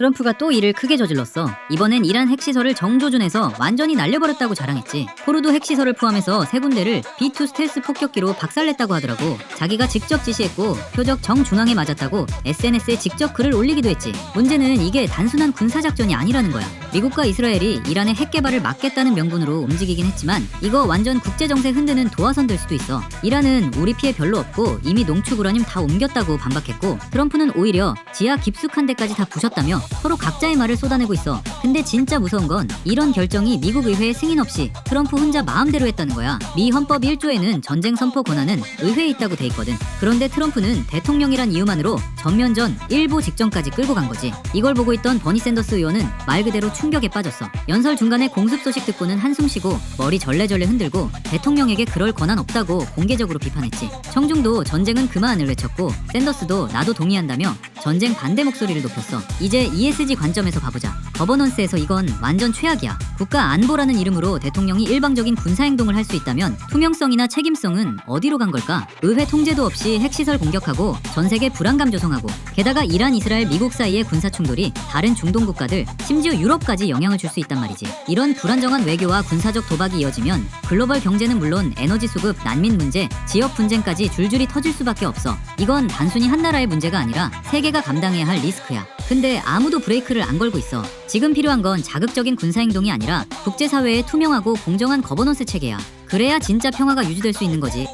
트럼프가 또 일을 크게 저질렀어. 이번엔 이란 핵시설을 정조준해서 완전히 날려버렸다고 자랑했지. 포르도 핵시설을 포함해서 세 군데를 B2 스텔스 폭격기로 박살냈다고 하더라고. 자기가 직접 지시했고 표적 정중앙에 맞았다고 SNS에 직접 글을 올리기도 했지. 문제는 이게 단순한 군사작전이 아니라는 거야. 미국과 이스라엘이 이란의 핵 개발을 막겠다는 명분으로 움직이긴 했지만 이거 완전 국제 정세 흔드는 도화선 될 수도 있어. 이란은 우리 피해 별로 없고 이미 농축 우라늄 다 옮겼다고 반박했고 트럼프는 오히려 지하 깊숙한 데까지 다 부셨다며 서로 각자의 말을 쏟아내고 있어. 근데 진짜 무서운 건 이런 결정이 미국 의회의 승인 없이 트럼프 혼자 마음대로 했다는 거야. 미 헌법 1조에는 전쟁 선포 권한은 의회에 있다고 돼 있거든. 그런데 트럼프는 대통령이란 이유만으로 전면전 일부 직전까지 끌고 간 거지. 이걸 보고 있던 버니 샌더스 의원은 말 그대로 충격에 빠졌어. 연설 중간에 공습 소식 듣고는 한숨 쉬고 머리 절레절레 흔들고 대통령에게 그럴 권한 없다고 공개적으로 비판했지. 청중도 전쟁은 그만을 외쳤고 샌더스도 나도 동의한다며 전쟁 반대 목소리를 높였어. 이제 ESG 관점에서 봐보자. 거버넌스에서 이건 완전 최악이야. 국가 안보라는 이름으로 대통령이 일방적인 군사 행동을 할 수 있다면 투명성이나 책임성은 어디로 간 걸까? 의회 통제도 없이 핵시설 공격하고 전 세계 불안감 조성하고 게다가 이란, 이스라엘, 미국 사이의 군사 충돌이 다른 중동 국가들 심지어 유럽까지 영향을 줄 수 있단 말이지. 이런 불안정한 외교와 군사적 도박이 이어지면 글로벌 경제는 물론 에너지 수급, 난민 문제, 지역 분쟁까지 줄줄이 터질 수밖에 없어. 이건 단순히 한 나라의 문제가 아니라 세계가 감당해야 할 리스크야. 근데 아무도 브레이크를 안 걸고 있어. 지금 필요한 건 자극적인 군사 행동이 아니라 국제사회의 투명하고 공정한 거버넌스 체계야. 그래야 진짜 평화가 유지될 수 있는 거지.